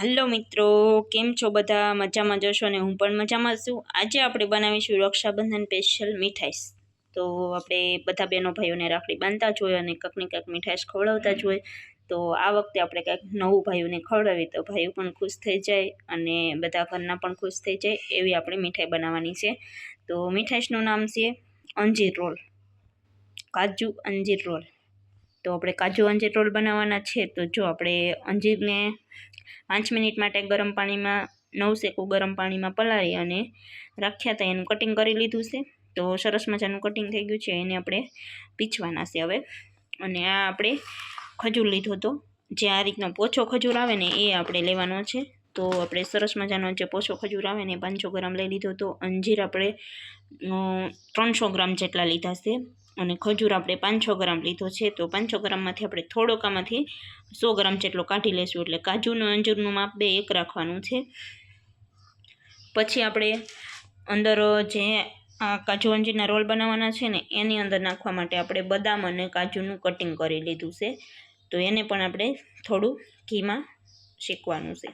Hello મિત્રો, કેમ છો બધા? મજામાં જશો ને હું પણ મજામાં છું. આજે આપણે બનાવીશું રક્ષાબંધન સ્પેશિયલ મીઠાઈસ. તો આપણે બધા બહેનો ભાઈઓને રાખડી બાંધતા જ હોય અને કંઈક ને કંઈક મીઠાઈસ ખવડાવતા જ હોય. તો આ વખતે આપણે કંઈક નવું ભાઈઓને ખવડાવીએ તો ભાઈઓ પણ ખુશ થઈ જાય અને બધા ઘરના પણ ખુશ થઈ જાય એવી આપણે મીઠાઈ બનાવવાની છે. તો મીઠાઈસનું નામ છે અંજીર રોલ, કાજુ અંજીર રોલ. તો આપણે કાજુ અંજીર રોલ બનાવવાના છે, તો જો આપણે અંજીરને પાંચ મિનિટ માટે ગરમ પાણીમાં, નવ શેકું ગરમ પાણીમાં પલાળી અને રાખ્યા હતા, એનું કટિંગ કરી લીધું છે. તો સરસ મજાનું કટિંગ થઈ ગયું છે, એને આપણે પીછવાના છે હવે. અને આ આપણે ખજૂર લીધો હતો. જે આ રીતનો પોછો ખજૂર આવે ને, એ આપણે લેવાનો છે. તો આપણે સરસ મજાનો જે પોછો ખજૂર આવે ને પાંચસો ગ્રામ લઈ લીધો તો અંજીર આપણે ત્રણસો ગ્રામ જેટલા લીધા છે. અને ખજૂર આપણે પાંચસો ગ્રામ લીધો છે, તો પાંચસો ગ્રામમાંથી આપણે થોડોક આમાંથી સો ગ્રામ જેટલો કાઢી લઈશું એટલે કાજુનું અંજૂરનું માપ બે એક રાખવાનું છે. પછી આપણે અંદર જે આ કાજુ અંજીરના રોલ બનાવવાના છે ને, એની અંદર નાખવા માટે આપણે બદામ અને કાજુનું કટિંગ કરી લીધું છે. તો એને પણ આપણે થોડું ઘીમાં શેકવાનું છે.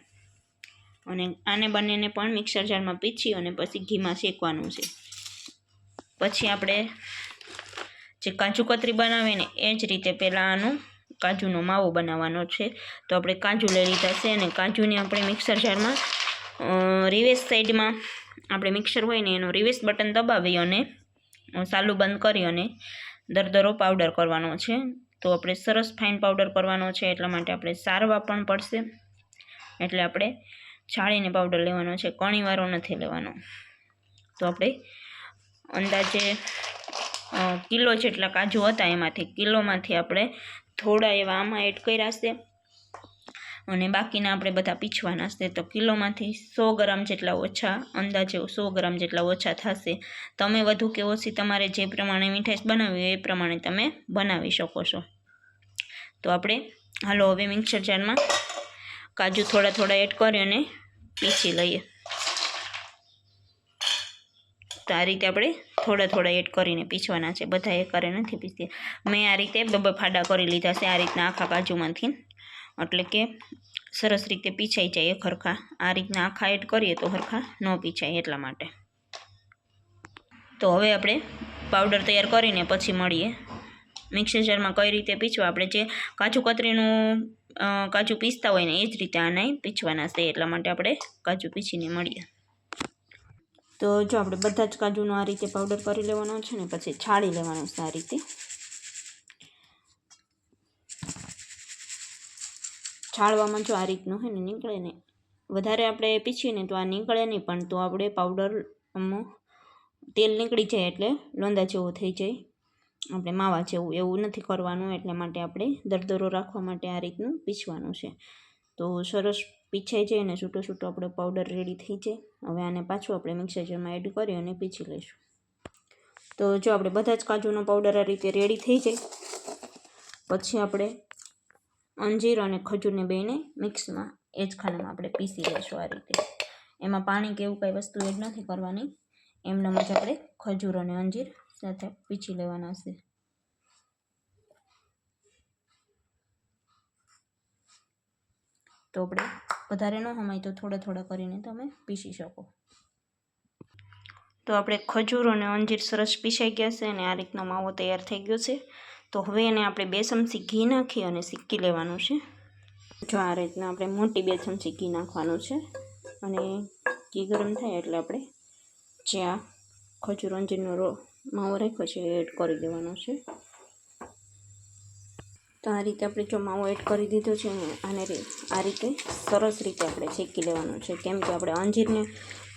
અને આને બંનેને પણ મિક્સર જારમાં પીછી અને પછી ઘીમાં શેકવાનું છે. પછી આપણે જે કાજુ કતરી બનાવીને એ જ રીતે પહેલાં આનું કાજુનો માવો બનાવવાનો છે. તો આપણે કાજુ લઈ લીધા છે અને કાજુને આપણે મિક્સર જારમાં રિવેસ સાઈડમાં આપણે મિક્સર હોય ને એનું રિવેસ બટન દબાવી અને સાલું બંધ કરી અને દરદરો પાવડર કરવાનો છે. તો આપણે સરસ ફાઇન પાવડર કરવાનો છે, એટલા માટે આપણે સારવા પણ પડશે. એટલે આપણે છાળીને પાવડર લેવાનો છે કણીવાળો નથી લેવાનો. તો આપણે અંદાજે કિલો જેટલા કાજુ હતા એમાંથી, કિલોમાંથી આપણે થોડા એવા આમાં એડ કર્યા છે. અને બાકીના આપણે બધા પીછવાના છે. તો કિલોમાંથી સો ગ્રામ જેટલા ઓછા, અંદાજે સો ગ્રામ જેટલા ઓછા થશે. તમે વધુ કે ઓછી તમારે જે પ્રમાણે મીઠાઈ બનાવવી હોય એ પ્રમાણે તમે બનાવી શકો છો. તો આપણે હાલો હવે મિક્સર જારમાં કાજુ થોડા થોડા એડ કરી અને પીસી લઈએ. તો આ રીતે આપણે થોડા થોડા એડ કરીને પીસવાના છે. બધા એ કરે નથી પીસતી. મેં આ રીતે બબે ફાડા કરી લીધા છે આ રીતના આખા કાજુમાંથી એટલે કે સરસ રીતે પીછાઈ જાય એક હરખા. આ રીતના આખા એડ કરીએ તો હરખા ન પીછાય એટલા માટે. તો હવે આપણે પાવડર તૈયાર કરીને પછી મળીએ. મિક્સર જારમાં કઈ રીતે પીછવા આપણે જે કાજુ કતરીનું કાજુ પીસતા હોય ને એ જ રીતે આને પીછવાના છે. એટલા માટે આપણે કાજુ પીછીને મળીએ. તો જો આપણે બધા જ કાજુનો આ રીતે પાવડર કરી લેવાનો છે ને, પછી છાળી લેવાનો છે આ રીતે. છાળવામાં જો આ રીતનું હોય ને નીકળે ને, વધારે આપણે પીછીએ ને તો આ નીકળે નહીં, પણ તો આપણે પાવડર તેલ નીકળી જાય એટલે લોંદા જેવું થઈ જાય. આપણે માવા જેવું, એવું નથી કરવાનું, એટલે માટે આપણે દરદરો રાખવા માટે આ રીતનું પીછવાનું છે. તો સરસ પીછાઈ જાય અને છૂટો છૂટો આપણો પાવડર રેડી થઈ જાય. હવે આને પાછું આપણે મિક્સર જારમાં એડ કરી અને પીછી લઈશું. તો જો આપણે બધા જ કાજુનો પાવડર આ રીતે રેડી થઈ જાય, પછી આપણે અંજીર અને ખજૂરને બેને મિક્સમાં એ જ ખાનામાં આપણે પીસી લઈશું આ રીતે. એમાં પાણી કે એવું કંઈ વસ્તુ એડ નથી કરવાની. એમના જ આપણે ખજૂર અને અંજીર સાથે પીછી લેવાના છે. તો આપણે વધારે ન હમાય તો થોડા થોડા કરીને તમે પીસી શકો. તો આપણે ખજૂર અને અંજીર સરસ પીસાઈ ગયા છે અને આ રીતનો માવો તૈયાર થઈ ગયો છે. તો હવે એને આપણે બે ચમચી ઘી નાખી અને શીકી લેવાનું છે. જો આ રીતના આપણે મોટી બે ચમચી ઘી નાખવાનું છે અને ઘી ગરમ થાય એટલે આપણે જ્યાં ખજૂર અંજીરનો રો, માવો રાખ્યો છે એડ કરી દેવાનો છે. તો આ રીતે આપણે જો માવો એડ કરી દીધો છે ને, આને આ રીતે સરસ રીતે આપણે શેકી લેવાનું છે. કેમ કે આપણે અંજીરને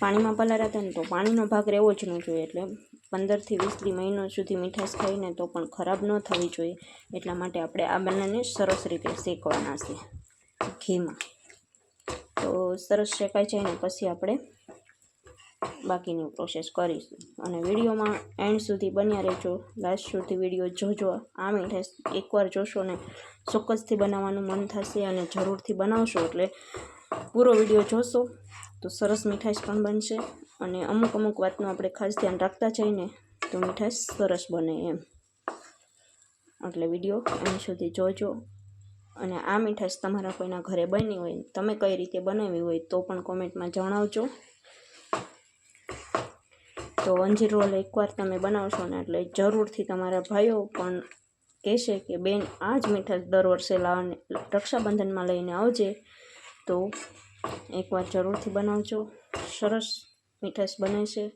પાણીમાં પલાળ્યા હતા ને, તો પાણીનો ભાગ રહેવો જ ન જોઈએ. એટલે પંદરથી વીસથી મહિનો સુધી મીઠાશ ખાઈને તો પણ ખરાબ ન થવી જોઈએ. એટલા માટે આપણે આ બંનેને સરસ રીતે શેકવાના છે ઘીમાં. તો સરસ શેકાઈ જાય ને, પછી આપણે બાકીની પ્રોસેસ કરીશું. અને વિડીયોમાં એન્ડ સુધી બન્યા રહેજો. લાસ્ટ સુધી વીડિયો જોજો. આ મીઠાશ એકવાર જોશો ને ચોક્કસથી બનાવવાનું મન થશે અને જરૂરથી બનાવશો એટલે પૂરો વીડિયો જોશો તો સરસ મીઠાશ પણ બનશે. અને અમુક અમુક વાતનું આપણે ખાસ ધ્યાન રાખતા જઈને તો મીઠાશ સરસ બને એમ. એટલે વીડિયો એની સુધી જોજો. અને આ મીઠાશ તમારા કોઈના ઘરે બની હોય તમે કઈ રીતે બનાવી હોય તો પણ કોમેન્ટમાં જણાવજો. તો અંજીર રોલ એકવાર તમે બનાવશો ને એટલે જરૂરથી તમારા ભાઈઓ પણ કહેશે કે, બેન, આ જ મીઠાશ દર વર્ષે લાવને, રક્ષાબંધનમાં લઈને આવજે. તો એકવાર જરૂરથી બનાવજો. સરસ મીઠાશ બને છે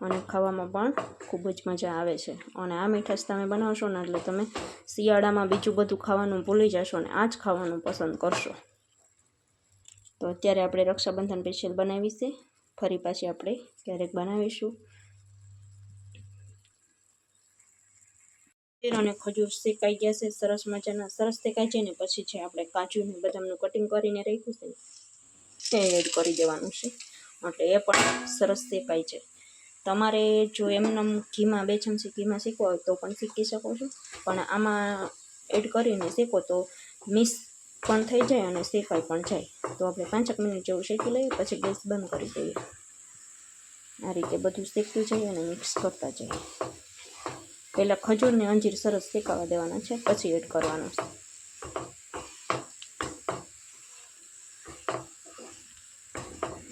અને ખાવામાં પણ ખૂબ જ મજા આવે છે. અને આ મીઠાશ તમે બનાવશો ને એટલે તમે શિયાળામાં બીજું બધું ખાવાનું ભૂલી જશો ને આ જ ખાવાનું પસંદ કરશો. તો અત્યારે આપણે રક્ષાબંધન સ્પેશિયલ બનાવી ફરી પાછી આપણે ક્યારેક બનાવીશું. અને ખજૂર શેકાઈ ગયા છે. સરસ મજાના, સરસ શેકાઈ જાય ને પછી છે આપણે કાજુ ને બદામનું કટિંગ કરીને રાખ્યું છે તે એડ કરી દેવાનું છે. એટલે એ પણ સરસ શેકાઈ છે. તમારે જો એમનેમ ઘીમાં, બે ચમચી ઘીમાં શીખવો હોય તો પણ શીખી શકો છો. પણ આમાં એડ કરીને શેકો તો મિક્સ પણ થઈ જાય અને શેકાઈ પણ જાય. તો આપણે પાંચેક મિનિટ જેવું શેકી લઈએ, પછી ગેસ બંધ કરી દઈએ. આ રીતે બધું શેકતું જાય અને મિક્સ કરતા જઈએ પહેલાં ખજૂરને અંજીર સરસ શેકાવા દેવાના છે, પછી એડ કરવાનું. છે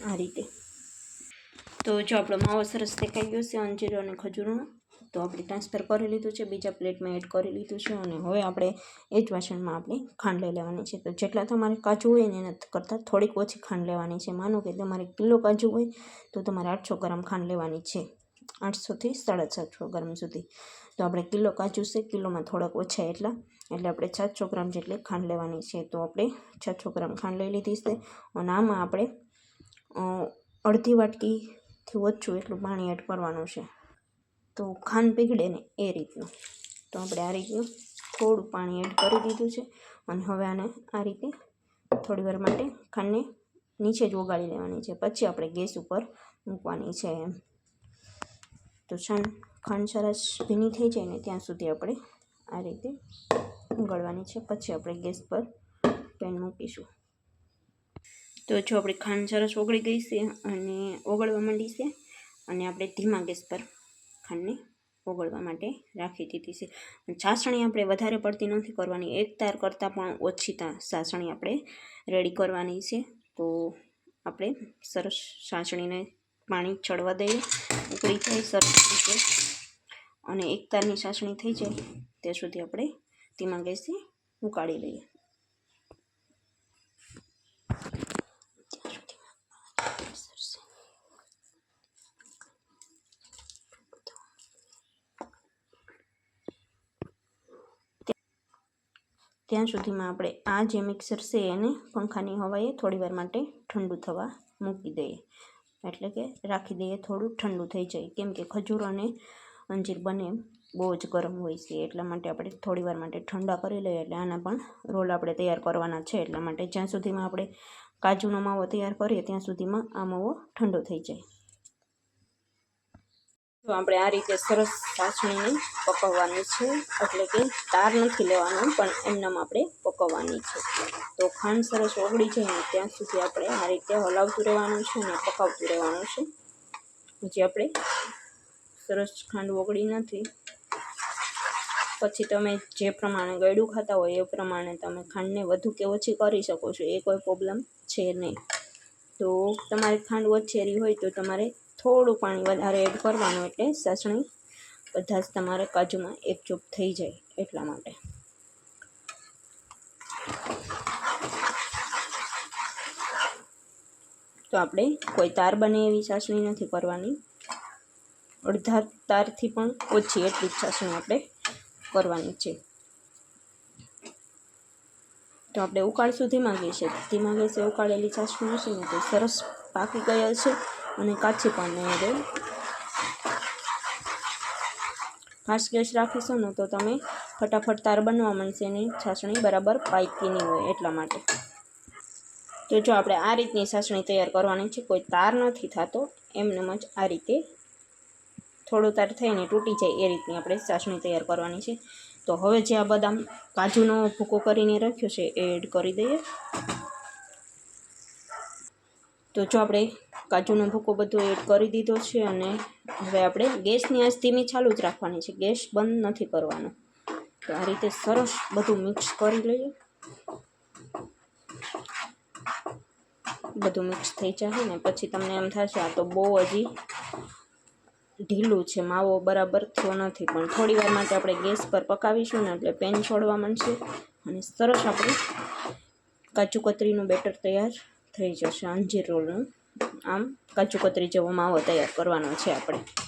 આ રીતે. તો જો આપણો માવો સરસ શેકાઈ ગયો છે અંજીર અને ખજૂરનો, તો આપણે ટ્રાન્સફર કરી લીધું છે, બીજા પ્લેટમાં એડ કરી લીધું છે અને હવે આપણે એ જ વાસણમાં આપણે ખાંડ લઈ લેવાની છે. તો જેટલા તમારે કાજુ હોય ને એના કરતાં, થોડીક ઓછી ખાંડ લેવાની છે. માનો કે તમારે કિલો કાજુ હોય, તો તમારે આઠસો ગ્રામ ખાંડ લેવાની છે. આઠસોથી સાડા સાતસો ગ્રામ સુધી. તો આપણે કિલો કાજુ છે, કિલોમાં થોડાક ઓછા એટલા. એટલે આપણે સાતસો ગ્રામ જેટલી ખાંડ લેવાની છે. તો આપણે સાતસો ગ્રામ ખાંડ લઈ લીધી છે અને આમાં આપણે અડધી વાટકીથી ઓછું એટલું પાણી એડ કરવાનું છે. તો ખાંડ પીગળે ને એ રીતનું. તો આપણે આ રીતનું થોડું પાણી એડ કરી દીધું છે અને હવે આને આ રીતે થોડી વાર માટે ખાંડને નીચે જ ઓગાળી લેવાની છે. પછી આપણે ગેસ ઉપર મૂકવાની છે એમ. તો છાન ખાંડ સરસ ભીની થઈ જાય ને ત્યાં સુધી આપણે આ રીતે ઉગાડવાની છે. પછી આપણે ગેસ પર પેન મૂકીશું. તો જો આપણી ખાંડ સરસ ઓગળી ગઈ છે અને ઓગળવા માંડી છે અને આપણે ધીમા ગેસ પર ખાંડને ઓગળવા માટે રાખી દીધી છે. ચાસણી આપણે વધારે પડતી નથી કરવાની. એક તાર કરતાં પણ ઓછી ચાસણી આપણે રેડી કરવાની છે. તો આપણે સરસ ચાસણીને પાણી ચડવા દઈએ. ઉકળી જાય સરસ રીતે. અને એક તારની ચાસણી થઈ જાય ત્યાં સુધી આપણે તેમાં ગેસથી ઉકાળી લઈએ. ત્યાં સુધીમાં આપણે આ જે મિક્સર છે એને પંખાની હવાએ થોડીવાર માટે ઠંડુ થવા મૂકી દઈએ. એટલે કે રાખી દઈએ થોડું ઠંડુ થઈ જાય. કેમ કે ખજૂર અને અંજીર બને બહુ જ ગરમ હોય છે, એટલા માટે આપણે થોડીવાર માટે ઠંડા કરી લઈએ એટલે આના પણ રોલ આપણે તૈયાર કરવાના છે, એટલા માટે જ્યાં સુધીમાં આપણે કાજુનો માવો તૈયાર કરીએ ત્યાં સુધીમાં આ માવો ઠંડો થઈ જાય. તો આપણે આ રીતે સરસ ચાસણીને પકવવાની છે, એટલે કે તાર નથી લેવાનું, પણ એમનામ આપણે પકવવાની છે. તો ખાંડ સરસ ઓગળી જાય ત્યાં સુધી આપણે આ રીતે હલાવતું રહેવાનું છે અને પકાવતું રહેવાનું છે. હજી આપણે સરસ ખાંડ ઓગળી નથી. પછી તમે જે પ્રમાણે ગળ્યું ખાતા હોય એ પ્રમાણે તમે ખાંડને વધુ કે ઓછી કરી શકો છો. એ કોઈ પ્રોબ્લેમ છે નહીં. તો તમારે ખાંડ ઓછેરી હોય તો તમારે થોડું પાણી વધારે એડ કરવાનું એટલે સાસણી બધા જ તમારે કાજુમાં એકજૂપ થઈ જાય એટલા માટે. તો આપણે કોઈ તાર બને એવી ચાસણી નથી કરવાની. અડધા તારથી પણ ઓછી એટલી જ આપણે કરવાની છે. તો આપણે ઉકાળ સુધીમાં છે ધીમા ગેસે ઉકાળેલી ચાસણી હશે ને તો સરસ પાકી ગયેલ છે અને કાચી પણ નહીં રહે. ફાસ્ટ ગેસ રાખીશું ને તો તમે ફટાફટ તાર બનવા માંડશે એની છાસણી બરાબર પાકી નહીં હોય એટલા માટે. તો જો આપણે આ રીતની છાસણી તૈયાર કરવાની છે, કોઈ તાર નથી થતો એમનેમ જ આ રીતે થોડું તાર થઈને તૂટી જાય એ રીતની આપણે ચાસણી તૈયાર કરવાની છે. તો હવે જે આ બદામ કાજુનો ભૂકો કરીને રાખ્યો છે એ એડ કરી દઈએ. તો જો આપણે કાજુનો ભૂકો બધો એડ કરી દીધો છે અને હવે આપણે ગેસની આજ ધીમી ચાલુ જ રાખવાની છે. ગેસ બંધ નથી કરવાનો. તો આ રીતે સરસ બધું મિક્સ કરી લઈએ. બધું મિક્સ થઈ જશે ને પછી તમને એમ થશે આ તો બહુ હજી ઢીલું છે, માવો બરાબર થયો નથી. પણ થોડી વાર માટે આપણે ગેસ પર પકાવીશું ને એટલે પેન છોડવા માંડશે અને સરસ આપણું કાજુ કતરીનું બેટર તૈયાર થઈ જશે, અંજીર રોલનું. આમ કાજુ કતરી જેવો માવો તૈયાર કરવાનો છે આપણે.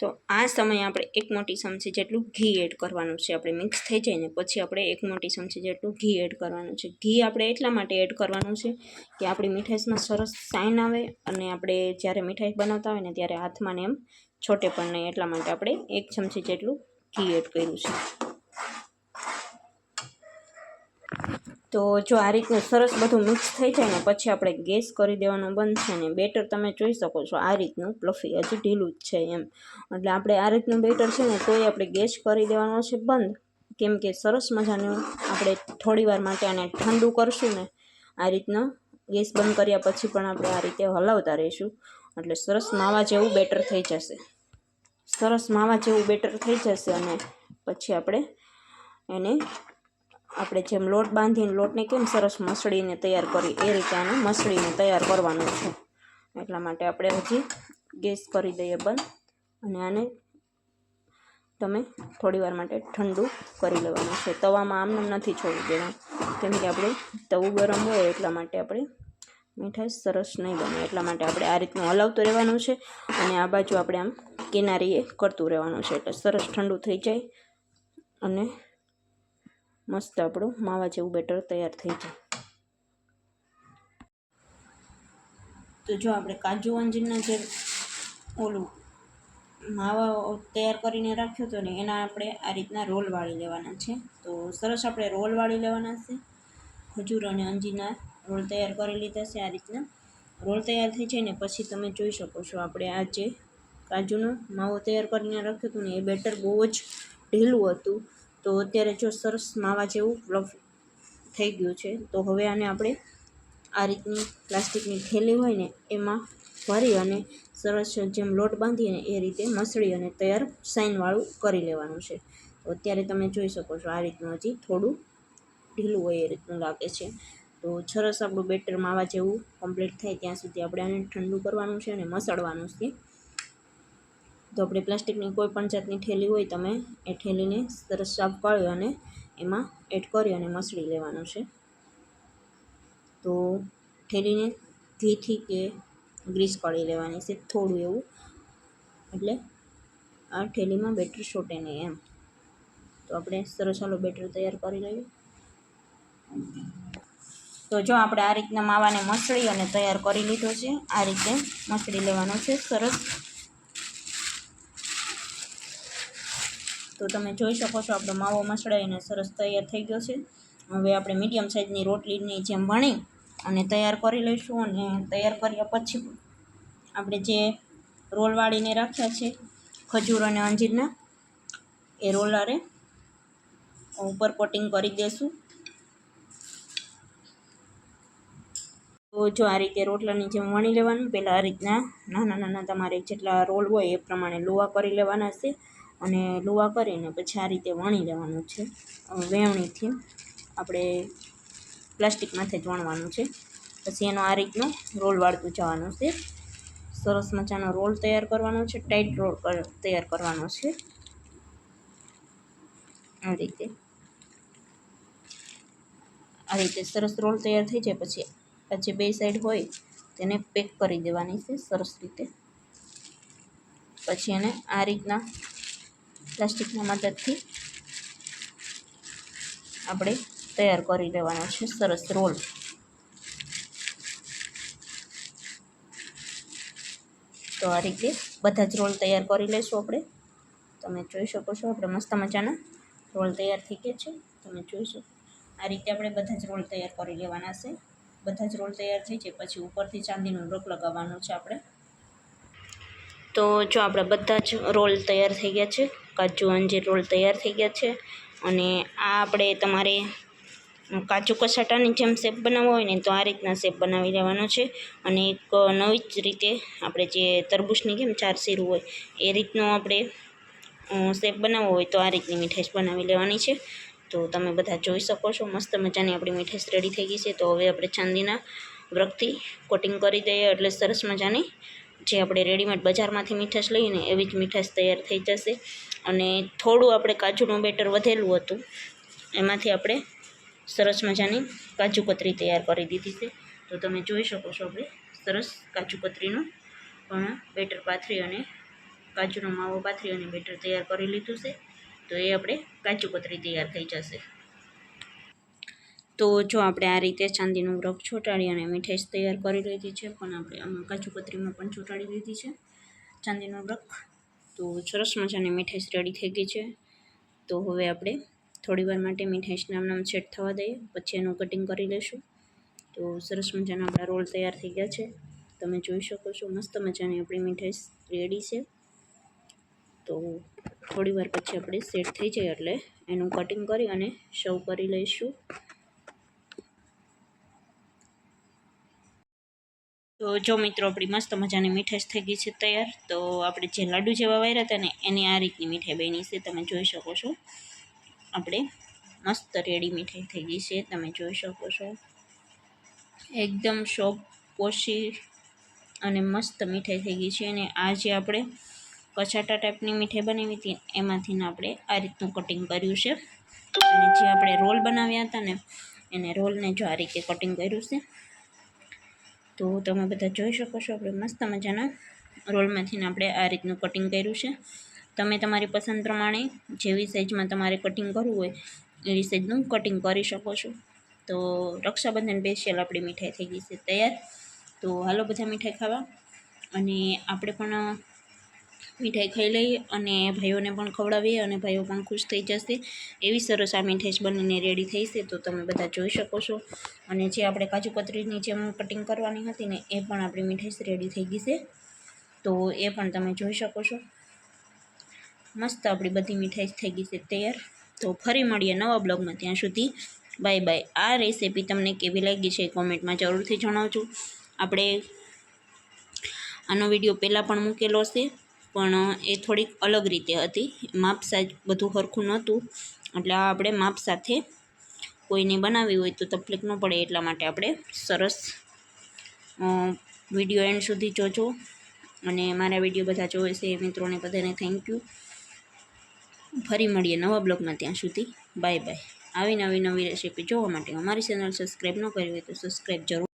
તો આ સમયે આપણે એક મોટી ચમચી જેટલું ઘી એડ કરવાનું છે. આપણે મિક્સ થઈ જાય ને પછી આપણે એક મોટી ચમચી જેટલું ઘી એડ કરવાનું છે. ઘી આપણે એટલા માટે એડ કરવાનું છે કે આપણી મીઠાઈમાં સરસ સાઇન આવે અને આપણે જ્યારે મીઠાઈ બનાવતા હોય ને ત્યારે હાથમાં ને એમ છોટે પણ નહીં. એટલા માટે આપણે એક ચમચી જેટલું ઘી એડ કર્યું છે. તો જો આ રીતનું સરસ બધું મિક્સ થઈ જાય ને પછી આપણે ગેસ કરી દેવાનું બંધ છે ને બેટર તમે જોઈ શકો છો આ રીતનું પ્લફી હજી ઢીલું જ છે એમ. એટલે આપણે આ રીતનું બેટર છે ને તોય આપણે ગેસ કરી દેવાનો છે બંધ. કેમ કે સરસ મજાનું આપણે થોડી વાર માટે આને ઠંડુ કરશું ને, આ રીતના ગેસ બંધ કર્યા પછી પણ આપણે આ રીતે હલાવતા રહીશું. એટલે સરસ માવા જેવું બેટર થઈ જશે. સરસ માવા જેવું બેટર થઈ જશે અને પછી આપણે એને આપણે જેમ લોટ બાંધીને લોટને કેમ સરસ મસળીને તૈયાર કરી એ રીતે આને મસળીને તૈયાર કરવાનું છે. એટલા માટે આપણે હજી ગેસ કરી દઈએ બંધ અને આને તમે થોડી વાર માટે ઠંડુ કરી લેવાનું છે. તવામાં આમ નથી છોડી દેવાનું. કેમ કે આપણે તવું ગરમ હોય એટલા માટે આપણે મીઠાઈ સરસ નહીં બને. એટલા માટે આપણે આ રીતનું હલાવતું રહેવાનું છે અને આ બાજુ આપણે આમ કિનારીએ કરતું રહેવાનું છે. એટલે સરસ ઠંડુ થઈ જાય અને મસ્ત આપણું માવા જેવું બેટર તૈયાર થઈ જાય. તો જો આપણે કાજુ અંજીરના જે ઓલું માવા તૈયાર કરીને રાખ્યો હતો ને, એના આપણે આ રીતના રોલ વાળી લેવાના છે. તો સરસ આપણે રોલ વાળી લેવાના છે. ખજૂર અને અંજીરના રોલ તૈયાર કરી લીધા છે આ રીતના. રોલ તૈયાર થઈ જાય ને, પછી તમે જોઈ શકો છો આપણે આ જે કાજુનો માવો તૈયાર કરીને રાખ્યો હતો ને, એ બેટર બહુ જ ઢીલું હતું. તો અત્યારે જો સરસ માવા જેવું ફ્લફ થઈ ગયું છે, તો હવે આને આપણે આ રીતની પ્લાસ્ટિકની થેલી હોય ને, એમાં ભરી અને સરસ જેમ લોટ બાંધીએ ને એ રીતે મસળી અને તૈયાર સાઈનવાળું કરી લેવાનું છે. તો અત્યારે તમે જોઈ શકો છો આ રીતનું હજી થોડું ઢીલું હોય એ રીતનું લાગે છે. તો સરસ આપણું બેટર માવા જેવું કમ્પ્લીટ થાય ત્યાં સુધી આપણે આને ઠંડુ કરવાનું છે અને મસળવાનું છે. તો આપણે પ્લાસ્ટિકની કોઈ પણ જાતની ઠેલી હોય તમે એ ઠેલીને સરસ સાફ પાડી અને એમાં એડ કરી અને મસળી લેવાનું છે. તો ઠેલીને ઘીથી કે ગ્રીસ કરી લેવાની છે થોડું એવું. એટલે આ ઠેલીમાં બેટર છોટે નહીં એમ. તો આપણે સરસ ચાલો બેટર તૈયાર કરી લઈએ. તો જો આપણે આ રીતના માવાને મસળી અને તૈયાર કરી લીધો છે. આ રીતે મસળી લેવાનો છે સરસ. તો તમે જોઈ શકો છો, આપણો માવો મસળાઈને સરસ તૈયાર થઈ ગયો છે. હવે આપણે મીડિયમ સાઇઝની રોટલીની જેમ વણી અને તૈયાર કરી લઈશું અને તૈયાર કર્યા પછી આપણે જે રોલ વાળીને રાખ્યા છે, ખજૂર અને અંજીરના, એ રોલારે ઉપર કોટિંગ કરી દઈશું તો જો આ રીતે રોટલાની જેમ વણી લેવાનું, પહેલાં આ રીતના નાના નાના તમારે જેટલા રોલ હોય એ પ્રમાણે લોવા કરી લેવાના છે. અને લુવા કરીને પછી આ રીતે વણી લેવાનું છે. વેવણીથી આપણે પ્લાસ્ટિકમાંથી જ વણવાનું છે. પછી એનો આ રીતનો રોલ વાળતું જવાનું છે. સરસ મજાનો રોલ તૈયાર કરવાનો છે, ટાઈટ રોલ તૈયાર કરવાનો છે. આ રીતે. આ રીતે સરસ રોલ તૈયાર થઈ જાય પછી પછી બે સાઈડ હોય તેને પેક કરી દેવાની છે સરસ રીતે. પછી એને આ રીતના પ્લાસ્ટિકના મદદથી આપણે તૈયાર કરી લેવાનો છે. સરસ રોલ. તો આ રીતે બધા જ રોલ તૈયાર કરી લઈશું આપણે. તમે જોઈ શકો છો, આપણે મસ્ત મજાના રોલ તૈયાર થઈ ગયા છે. તમે જોઈ શકો. આ રીતે આપણે બધા જ રોલ તૈયાર કરી લેવાના છે. બધા જ રોલ તૈયાર થઈ જાય, પછી ઉપરથી ચાંદીનું રોક લગાવવાનું છે આપણે. તો જો આપણા બધા જ રોલ તૈયાર થઈ ગયા છે કાજુ અંજીર રોલ તૈયાર થઈ ગયા છે. અને આ આપણે તમારે કાજુ કસાટાની જેમ શેપ બનાવવો હોય ને તો આ રીતના શેપ બનાવી લેવાનો છે. અને એક નવી જ રીતે આપણે જે તરબૂચની કેમ ચાર શીરું હોય એ રીતનો આપણે શેપ બનાવવો હોય તો આ રીતની મીઠાઈ બનાવી લેવાની છે. તો તમે બધા જોઈ શકો છો, મસ્ત મજાની આપણી મીઠાઈ રેડી થઈ ગઈ છે. તો હવે આપણે ચાંદીના વ્રકથી કોટિંગ કરી દઈએ એટલે સરસ મજાની જે આપણે રેડીમેડ બજારમાંથી મીઠાશ લઈએ ને એવી જ મીઠાશ તૈયાર થઈ જશે. અને થોડું આપણે કાજુનું બેટર વધેલું હતું. એમાંથી આપણે સરસ મજાની કાજુ કતરી તૈયાર કરી દીધી છે. તો તમે જોઈ શકો છો આપણે સરસ કાજુ કતરીનું પણ બેટર પાથરી અને કાજુનો માવો પાથરી અને બેટર તૈયાર કરી લીધું છે. તો એ આપણે કાજુ કતરી તૈયાર થઈ જશે. તો જો આપણે આ રીતે ચાંદીનું વ્રક ચોંટાડી અને મીઠાઈ તૈયાર કરી લીધી છે, પણ આપણે આમાં કાજુકતરીમાં પણ ચોંટાડી લીધી છે ચાંદીનું વ્રક તો સરસ મજાની મીઠાઈ રેડી થઈ ગઈ છે. તો હવે આપણે થોડીવાર માટે મીઠાઈ નામ સેટ થવા દઈએ, પછી એનું કટિંગ કરી લઈશું. તો સરસ મજાના આપણા રોલ તૈયાર થઈ ગયા છે. તમે જોઈ શકો છો, મસ્ત મજાની આપણી મીઠાઈ રેડી છે. તો થોડીવાર પછી આપણે સેટ થઈ જાય એટલે એનું કટિંગ કરી અને સર્વ કરી લઈશું. તો જો મિત્રો, આપણી મસ્ત મજાની મીઠાઈ થઈ ગઈ છે તૈયાર, તો આપણે જે લાડુ જેવા વાયરા હતા ને, એની આ રીતની મીઠાઈ બની છે, તમે જોઈ શકો છો. આપણે મસ્ત રેડી મીઠાઈ થઈ ગઈ છે, તમે જોઈ શકો છો. એકદમ શોપ પોષી અને મસ્ત મીઠાઈ થઈ ગઈ છે, અને આ જે આપણે કચાટા ટાઈપની મીઠાઈ બનાવી હતી, એમાંથી આપણે આ રીતનું કટિંગ કર્યું છે. અને જે આપણે રોલ બનાવ્યા હતા ને, એને રોલને જો આ રીતે કટિંગ કર્યું છે તો તમે બધા જોઈ શકો છો, આપણે મસ્ત મજાના રોલમાંથી આપણે આ રીતનું કટિંગ કર્યું છે. તમે તમારી પસંદ પ્રમાણે જેવી સાઇઝમાં તમારે કટિંગ કરવું હોય, એવી સાઇઝનું કટિંગ કરી શકો છો. તો રક્ષાબંધન સ્પેશિયલ આપણી મીઠાઈ થઈ ગઈ છે, તૈયાર? તો હાલો બધા મીઠાઈ ખાવા. અને આપણે પણ મીઠાઈ ખાઈ લઈએ અને ભાઈઓને પણ ખવડાવીએ અને ભાઈઓ પણ ખુશ થઈ જશે. એવી સરસ આ મીઠાઈ બનીને રેડી થઈ છે, તો તમે બધા જોઈ શકો છો. અને જે આપણે કાજુ કતરીની જેમ કટિંગ કરવાની હતી ને, એ પણ આપણી મીઠાઈ રેડી થઈ ગઈ છે. તો એ પણ તમે જોઈ શકો છો. મસ્ત આપણી બધી મીઠાઈ થઈ ગઈ છે તૈયાર. તો ફરી મળીએ નવા બ્લોગમાં ત્યાં સુધી. Bye by. આ રેસીપી તમને કેવી લાગી છે કોમેન્ટમાં જરૂરથી જણાવજો. આપણે આનો વીડિયો પહેલાં પણ મૂકેલો છે પણ એ થોડીક અલગ રીતે હતી. માપ સાઈજ બધું સરખું નહોતું. એટલે આ આપણે માપ સાથે કોઈને બનાવી હોય તો તકલીફ ન પડે એટલા માટે આપણે સરસ વીડિયો એન્ડ સુધી જોજો. અને મારા વીડિયો બધા જોવે છે મિત્રોને બધાને થેન્ક યુ ફરી મળીએ નવા બ્લોગમાં ત્યાં સુધી. Bye bye. આવી નવી નવી રેસીપી જોવા માટે અમારી ચેનલ સબસ્ક્રાઈબ ન કરી હોય તો સબસ્ક્રાઈબ જરૂર